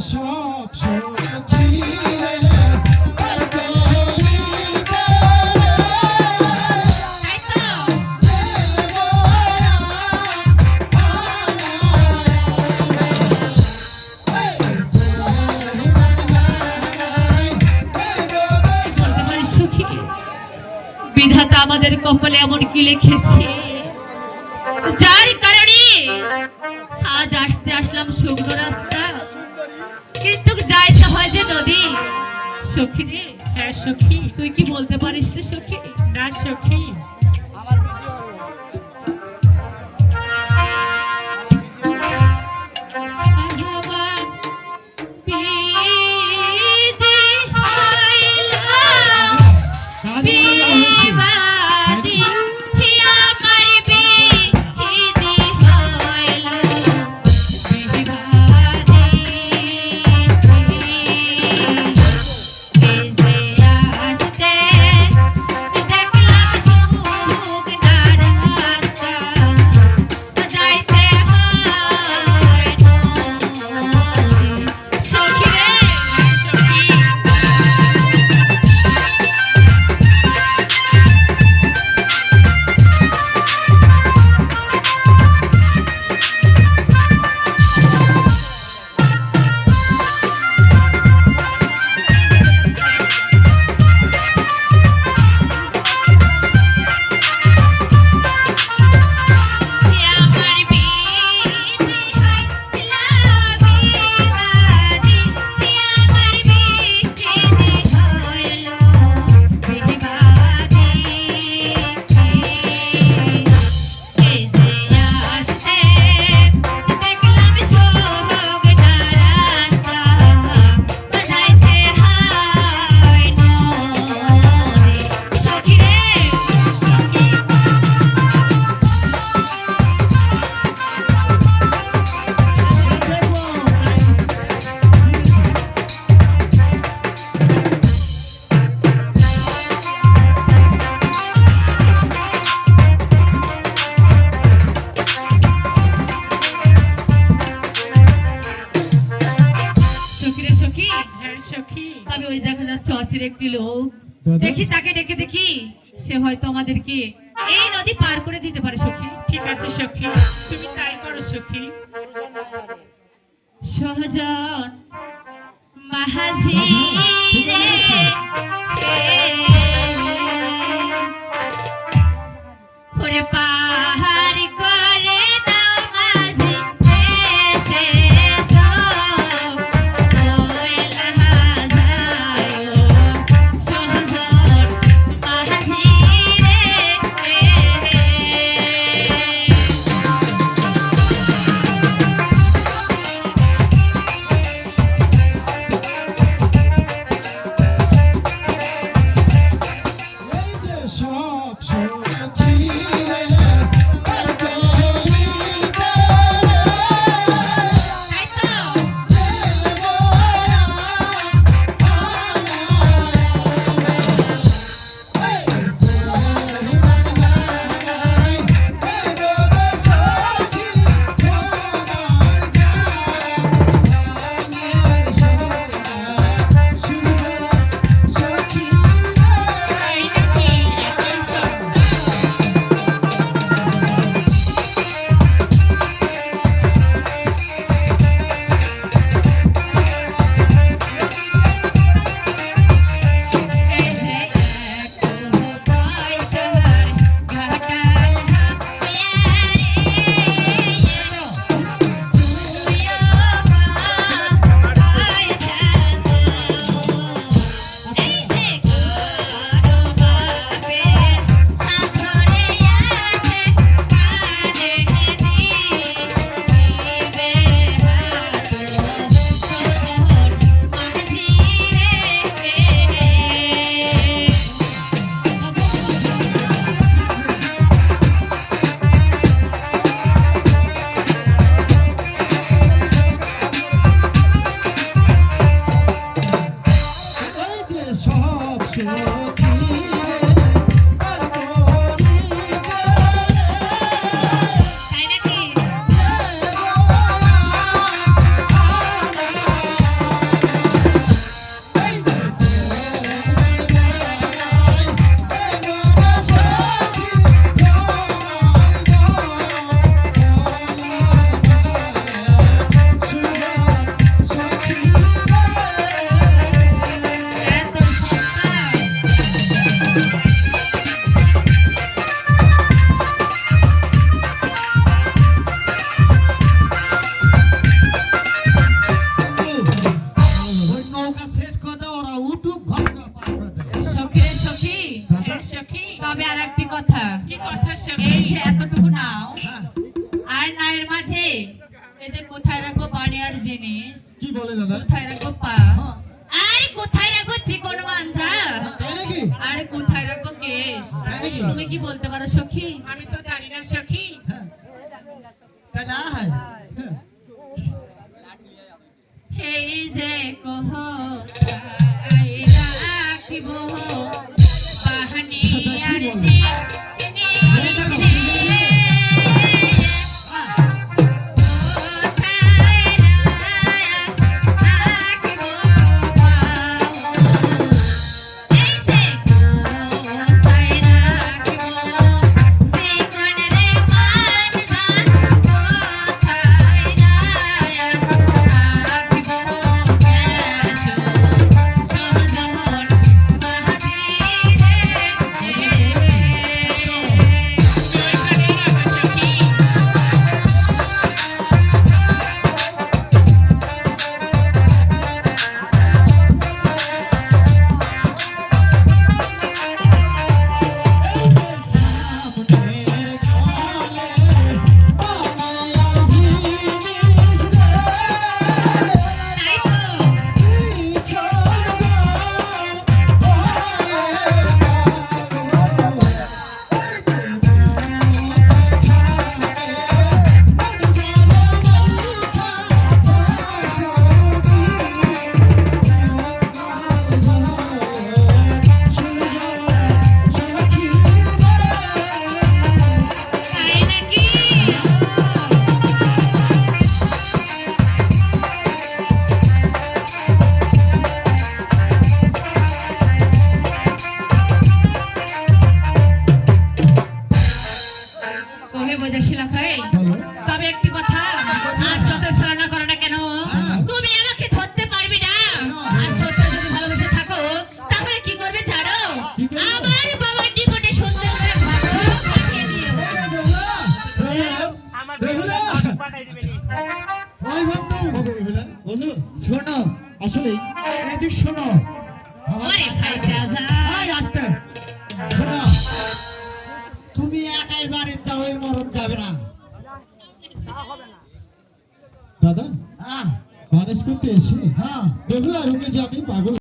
সব সখী। বিধাতা আমাদের কপালে এমন কি লিখেছে? যার কারণে আজ আসতে আসলাম শুকনো রাস্তা কিন্তু যাইতে হয় যে নদী। সখী রে। হ্যাঁ সখী। তুই কি বলতে পারিস রে সখী? না সখী। যাচ্ছে একটি লোক। দেখি তাকে ডেকে দেখি। সে হয়তো আমাদেরকে এই নদী পার করে দিতে পারে সখী। ঠিক আছে সখী। তুমি তাই করো সখী। সহজন মাহাজি রে এই যে কোথায় রাখব বাড়িয়ার জিনিস? কি বলে দাদা? কোথায় পা? হ্যাঁ। আর কোথায় চিকন আর কোথায় কেশ? তুমি কি বলতে পারো সখী? আমি তো জানি না সখী। হ্যাঁ। হ্যাঁ। যে কহ শোনো। তুমি একাই বাড়ির যাও ওই মরণ যাবে না। দাদা মানুষ করতে এসে? হ্যাঁ। বেহুলা আর যে আমি পাগল।